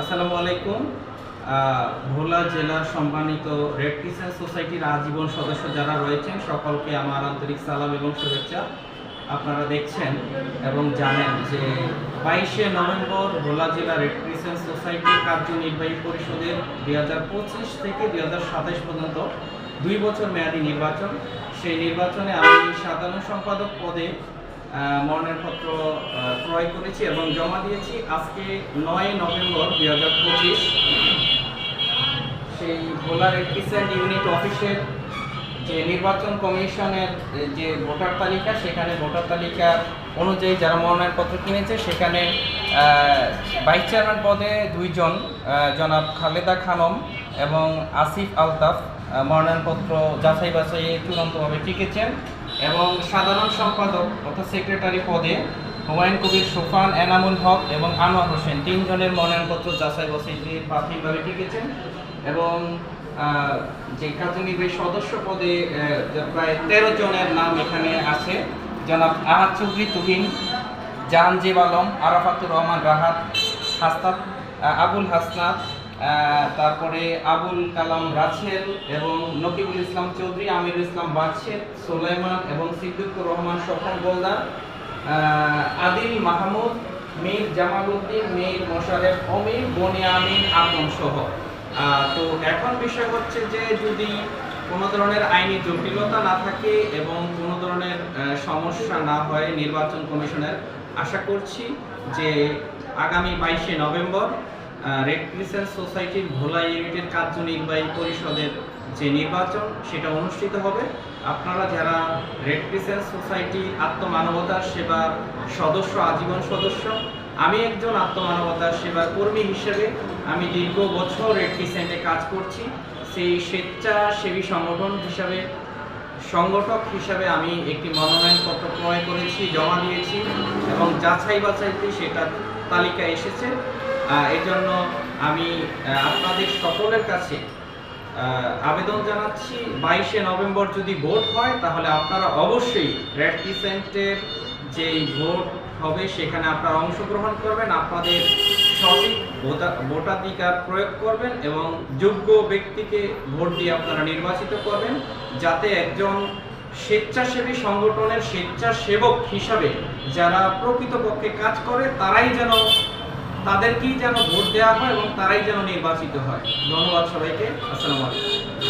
আসসালামু আলাইকুম। ভোলা জেলার সম্মানিত রেড ক্রিসেন্ট সোসাইটির আজীবন সদস্য যারা রয়েছেন, সকলকে আমার আন্তরিক সালাম এবং শুভেচ্ছা। আপনারা দেখছেন এবং জানেন যে বাইশে নভেম্বর ভোলা জেলা রেড ক্রিসেন্ট সোসাইটির কার্যনির্বাহী পরিষদের দুই পঁচিশ থেকে দুই হাজার সাতাশ পর্যন্ত দুই বছর মেয়াদী নির্বাচন। সেই নির্বাচনে আমি সাধারণ সম্পাদক পদে মনোনয়নপত্র ক্রয় করেছি এবং জমা দিয়েছি আজকে নয় নভেম্বর দুই হাজার পঁচিশ। সেই ভোলা রেড ইউনিট অফিসের যে নির্বাচন কমিশনের যে ভোটার তালিকা, সেখানে ভোটার তালিকা অনুযায়ী যারা মনোনয়নপত্র কিনেছে, সেখানে ভাইস চেয়ারম্যান পদে দুইজন জনাব খালেদা খানম এবং আসিফ আলতাফ মনোনয়নপত্র যাচাই বাছাইয়ে চূড়ান্তভাবে টিকেছেন এবং সাধারণ সম্পাদক অর্থাৎ সেক্রেটারি পদে হুমায়ুন কবির, সোফান, এনামুল হক এবং আনোয়ার হোসেন তিনজনের মনোনয়নপত্র যাচাই বাছাইতে প্রাথমিকভাবে টিকেছেন এবং যে কার্যনির্বাহী সদস্য পদে প্রায় তেরো জনের নাম এখানে আছে। জনাব আহাদ চৌধুরী, তুহিন, জাহানজীব আলম, আরাফাতুর রহমান রাহাত হাসনাত আবুল হাসনাত তারপরে আবুল কালাম রাছেল এবং নকিবুল ইসলাম চৌধুরী, আমিরুল ইসলাম বাদশের, সোলাইমান এবং সিদ্দিকুর রহমান সফর গোলদার আদিল মাহমুদ, মীর জামাল উদ্দিন মীর মোশারেফ অমির আমিন, আদম সহ। তো এখন বিষয় হচ্ছে যে যদি কোনো ধরনের আইনি জটিলতা না থাকে এবং কোনো ধরনের সমস্যা না হয় নির্বাচন কমিশনের, আশা করছি যে আগামী বাইশে নভেম্বর রেড ক্রিসেন্ট সোসাইটির ভোলা ইউনিটের কার্যনির্বাহী পরিষদের যে নির্বাচন, সেটা অনুষ্ঠিত হবে। আপনারা যারা রেড ক্রিসেন্ট সোসাইটি আত্মমানবতার সেবার সদস্য, আজীবন সদস্য, আমি একজন আত্মমানবতার সেবার কর্মী হিসেবে আমি দীর্ঘ বছর রেড ক্রিসেন্টে কাজ করছি। সেই স্বেচ্ছাসেবী সংগঠন হিসাবে, সংগঠক হিসাবে আমি একটি মনোনয়নপত্র ক্রয় করেছি, জমা দিয়েছি এবং যাচাই বাছাইতে সেটার তালিকা এসেছে। আহ, এই জন্য আমি আপনাদের সকলের কাছে আবেদন জানাচ্ছি বাইশে নভেম্বর যদি ভোট হয় তাহলে আপনারা অবশ্যই রেড ক্রিসেন্টের যে ভোট হবে সেখানে আপনারা অংশগ্রহণ করবেন আপনাদের সঠিক ভোটা- ভোটাধিকার প্রয়োগ করবেন এবং যোগ্য ব্যক্তিকে ভোট দিয়ে আপনারা নির্বাচিত করবেন যাতে একজন স্বেচ্ছাসেবী সংগঠনের স্বেচ্ছাসেবক হিসাবে যারা প্রকৃতপক্ষে কাজ করে তারাই যেন তাদেরকেই যেন ভোট দেওয়া হয় এবং তারাই যেন নির্বাচিত হয়। ধন্যবাদ সবাইকে। আসসালামু আলাইকুম।